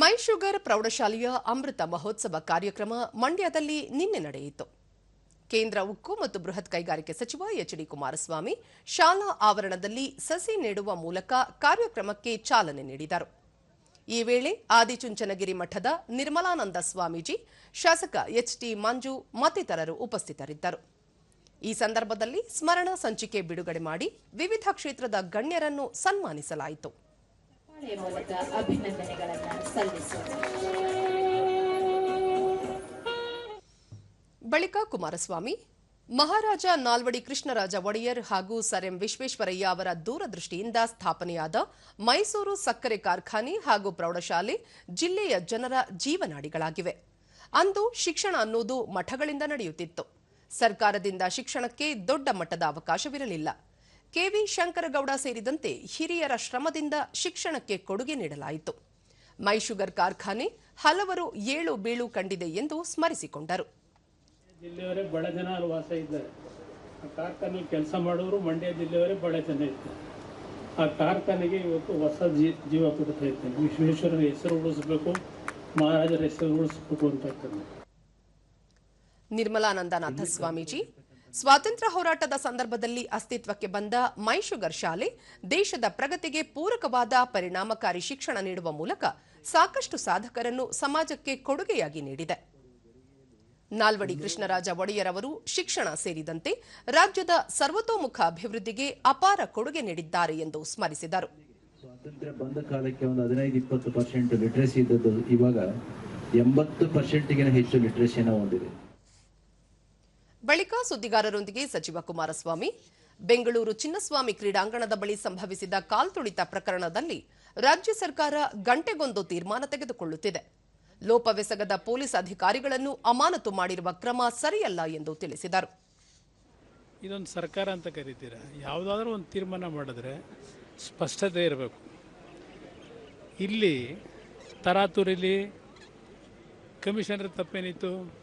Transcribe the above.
ಮೈ sugar ಪ್ರೌಢಶಾಲೆಯ ಅಮೃತ ಮಹೋತ್ಸವ ಕಾರ್ಯಕ್ರಮ ಮಂಡ್ಯದಲ್ಲಿ ನಿನ್ನೆ ನಡೆಯಿತು. ಕೇಂದ್ರ ಉಕ್ಕು ಮತ್ತು ಬೃಹತ್ ಕೈಗಾರಿಕೆ ಸಚಿವ ಎಚ್ ಡಿ ಕುಮಾರಸ್ವಾಮಿ ಶಾಲಾ ಆವರಣದಲ್ಲಿ ಸಸಿ ನೆಡುವ ಮೂಲಕ ಕಾರ್ಯಕ್ರಮಕ್ಕೆ ಚಾಲನೆ ನೀಡಿದರು. ಈ ವೇಳೆ ಆದಿಚುಂಚನಗಿರಿ ಮಠದ ನಿರ್ಮಲಾನಂದ ಸ್ವಾಮೀಜಿ, ಶಾಸಕ ಎಚ್ ಟಿ ಮಂಜು ಮತ್ತಿತರರು ಉಪಸ್ಥಿತರಿದ್ದರು. ಈ ಸಂದರ್ಭದಲ್ಲಿ ಸ್ಮರಣ ಸಂಚಿಕೆ ಬಿಡುಗಡೆ ಮಾಡಿ ವಿವಿಧ ಕ್ಷೇತ್ರದ ಗಣ್ಯರನ್ನು ಸನ್ಮಾನಿಸಲಾಯಿತು. ಮೂಲಕ ಸಲ್ಲಿಸೋಣ ಬಳಿಕ ಕುಮಾರಸ್ವಾಮಿ, ಮಹಾರಾಜ ನಾಲ್ವಡಿ ಕೃಷ್ಣರಾಜ ಒಡೆಯರ್ ಹಾಗೂ ಸರ್ ಎಂ ವಿಶ್ವೇಶ್ವರಯ್ಯ ಅವರ ದೂರದೃಷ್ಟಿಯಿಂದ ಸ್ಥಾಪನೆಯಾದ ಮೈಸೂರು ಸಕ್ಕರೆ ಕಾರ್ಖಾನೆ ಹಾಗೂ ಪ್ರೌಢಶಾಲೆ ಜಿಲ್ಲೆಯ ಜನರ ಜೀವನಾಡಿಗಳಾಗಿವೆ. ಅಂದು ಶಿಕ್ಷಣ ಅನ್ನೋದು ಮಠಗಳಿಂದ ನಡೆಯುತ್ತಿತ್ತು. ಸರ್ಕಾರದಿಂದ ಶಿಕ್ಷಣಕ್ಕೆ ದೊಡ್ಡ ಮಟ್ಟದ ಅವಕಾಶವಿರಲಿಲ್ಲ. ಕೆವಿ ಶಂಕರಗೌಡ ಸೇರಿದಂತೆ ಹಿರಿಯರ ಶ್ರಮದಿಂದ ಶಿಕ್ಷಣಕ್ಕೆ ಕೊಡುಗೆ ನೀಡಲಾಯಿತು. ಮೈಶುಗರ್ ಕಾರ್ಖಾನೆ ಹಲವರು ಏಳು ಬೀಳು ಕಂಡಿದೆ ಎಂದು ಸ್ಮರಿಸಿಕೊಂಡರು. ಜಿಲ್ಲೆಯವರೇ ಬಡ ಜನ ಅಲ್ಲಿ ವಾಸ ಇದ್ದಾರೆ. ಆ ಕಾರ್ಖಾನೆ ಕೆಲಸ ಮಾಡೋರು ಮಂಡ್ಯ ಜಿಲ್ಲೆಯವರೇ ಬಡ ಜನ ಇದ್ದಾರೆ ಆ ಕಾರ್ಖಾನೆಗೆ ಇವತ್ತು ಹೊಸ ಜೀ ಜೀವ ಕೊಡ್ತಾ ಇದ್ದೇನೆ ವಿಶ್ವೇಶ್ವರನ ಹೆಸರು ಉಳಿಸಬೇಕು ಮಹಾರಾಜರ ಹೆಸರು ಉಳಿಸಬೇಕು ಅಂತ ನಿರ್ಮಲಾನಂದನಾಥ ಸ್ವಾಮೀಜಿ ಸ್ವಾತಂತ್ರ್ಯ ಹೋರಾಟದ ಸಂದರ್ಭದಲ್ಲಿ ಅಸ್ತಿತ್ವಕ್ಕೆ ಬಂದ ಮೈಶುಗರ್ ಶಾಲೆ ದೇಶದ ಪ್ರಗತಿಗೆ ಪೂರಕವಾದ ಪರಿಣಾಮಕಾರಿ ಶಿಕ್ಷಣ ನೀಡುವ ಮೂಲಕ ಸಾಕಷ್ಟು ಸಾಧಕರನ್ನು ಸಮಾಜಕ್ಕೆ ಕೊಡುಗೆಯಾಗಿ ನೀಡಿದೆ. ನಾಲ್ವಡಿ ಕೃಷ್ಣರಾಜ ಒಡೆಯರ್ ಅವರು ಶಿಕ್ಷಣ ಸೇರಿದಂತೆ ರಾಜ್ಯದ ಸರ್ವತೋಮುಖ ಅಭಿವೃದ್ಧಿಗೆ ಅಪಾರ ಕೊಡುಗೆ ನೀಡಿದ್ದಾರೆ ಎಂದು ಸ್ಮರಿಸಿದರು. ಸ್ವಾತಂತ್ರ್ಯ ಬಂದ ಕಾಲಕ್ಕೆ ಒಂದು ಹದಿನೈದು ಇಪ್ಪತ್ತು ಪರ್ಸೆಂಟ್ ಇದ್ದದ್ದು ಇವಾಗ ಎಂಬತ್ತು ಪರ್ಸೆಂಟ್ಗಿನ ಹೆಚ್ಚು ಹೊಂದಿದೆ. ಬಳಿಕ ಸುದ್ದಿಗಾರರೊಂದಿಗೆ ಸಚಿವ ಕುಮಾರಸ್ವಾಮಿ. ಬೆಂಗಳೂರು ಚಿನ್ನಸ್ವಾಮಿ ಕ್ರೀಡಾಂಗಣದ ಬಳಿ ಸಂಭವಿಸಿದ ಕಾಲ್ತುಳಿತ ಪ್ರಕರಣದಲ್ಲಿ ರಾಜ್ಯ ಸರ್ಕಾರ ಗಂಟೆಗೊಂದು ತೀರ್ಮಾನ ತೆಗೆದುಕೊಳ್ಳುತ್ತಿದೆ. ಲೋಪವೆಸಗದ ಪೊಲೀಸ್ ಅಧಿಕಾರಿಗಳನ್ನು ಅಮಾನತು ಮಾಡಿರುವ ಕ್ರಮ ಸರಿಯಲ್ಲ ಎಂದು ತಿಳಿಸಿದರು. ಇದೊಂದು ಸರ್ಕಾರ ಅಂತ ಕರೀತೀರಾ? ಯಾವುದಾದ್ರೂ ಒಂದು ತೀರ್ಮಾನ ಮಾಡಿದ್ರೆ ಸ್ಪಷ್ಟತೆ ಇರಬೇಕು. ಇಲ್ಲಿ ತರಾತುರಿಲಿ ಕಮಿಷನರ್ ತಪ್ಪೇನಿತ್ತು?